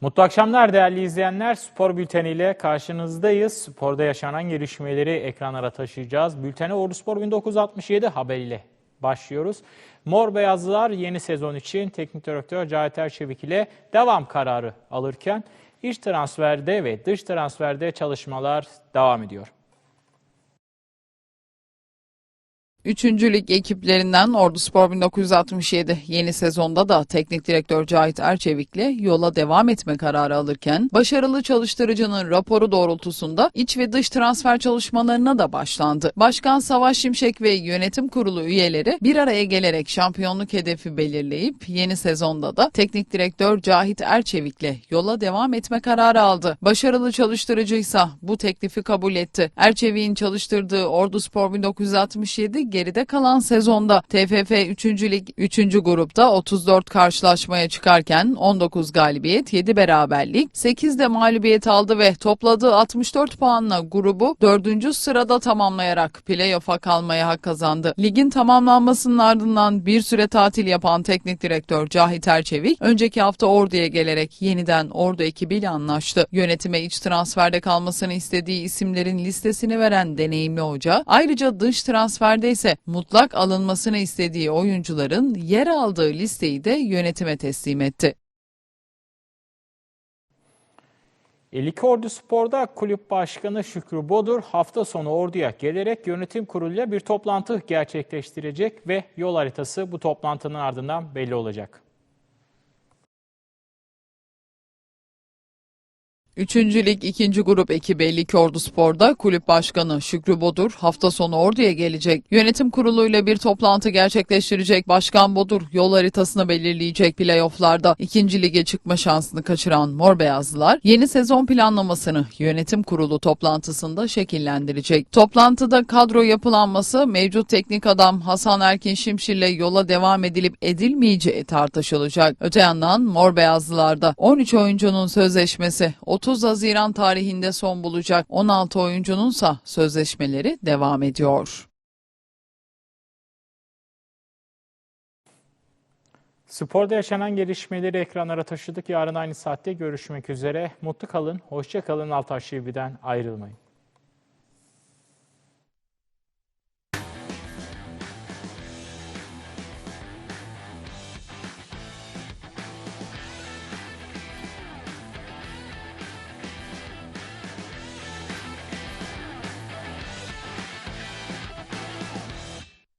Mutlu akşamlar değerli izleyenler. Spor bülteniyle karşınızdayız. Sporda yaşanan gelişmeleri ekranlara taşıyacağız. Bültene Ordu Spor 1967 haberiyle başlıyoruz. Mor Beyazlılar yeni sezon için teknik direktör Cahit Erçevik ile devam kararı alırken iç transferde ve dış transferde çalışmalar devam ediyor. Üçüncü lig ekiplerinden Ordu Spor 1967 yeni sezonda da teknik direktör Cahit Erçevik'le yola devam etme kararı alırken başarılı çalıştırıcının raporu doğrultusunda iç ve dış transfer çalışmalarına da başlandı. Başkan Savaş Şimşek ve yönetim kurulu üyeleri bir araya gelerek şampiyonluk hedefi belirleyip yeni sezonda da teknik direktör Cahit Erçevik'le yola devam etme kararı aldı. Başarılı çalıştırıcıysa bu teklifi kabul etti. Erçevik'in çalıştırdığı Ordu Spor 1967 geride kalan sezonda TFF 3. Lig 3. grupta 34 karşılaşmaya çıkarken 19 galibiyet, 7 beraberlik, 8 de mağlubiyet aldı ve topladığı 64 puanla grubu 4. sırada tamamlayarak playoff'a kalmaya hak kazandı. Ligin tamamlanmasının ardından bir süre tatil yapan teknik direktör Cahit Erçevik, önceki hafta Ordu'ya gelerek yeniden Ordu ekibiyle anlaştı. Yönetime iç transferde kalmasını istediği isimlerin listesini veren deneyimli hoca, ayrıca dış transferde ise mutlak alınmasını istediği oyuncuların yer aldığı listeyi de yönetime teslim etti. 52 Ordu Spor'da kulüp başkanı Şükrü Bodur hafta sonu Ordu'ya gelerek yönetim kuruluyla bir toplantı gerçekleştirecek ve yol haritası bu toplantının ardından belli olacak. Üçüncü Lig 2. Grup ekibi 52 Ordu Spor'da kulüp başkanı Şükrü Bodur hafta sonu Ordu'ya gelecek. Yönetim kuruluyla bir toplantı gerçekleştirecek. Başkan Bodur yol haritasını belirleyecek playofflarda ikinci lige çıkma şansını kaçıran Mor Beyazlılar yeni sezon planlamasını yönetim kurulu toplantısında şekillendirecek. Toplantıda kadro yapılanması mevcut teknik adam Hasan Erkin Şimşir'le yola devam edilip edilmeyeceği tartışılacak. Öte yandan Mor Beyazlılar'da 13 oyuncunun sözleşmesi 30 Haziran tarihinde son bulacak. 16 oyuncununsa sözleşmeleri devam ediyor. Sporda yaşanan gelişmeleri ekranlara taşıdık. Yarın aynı saatte görüşmek üzere. Mutlu kalın, hoşça kalın. Altaş TV'den ayrılmayın.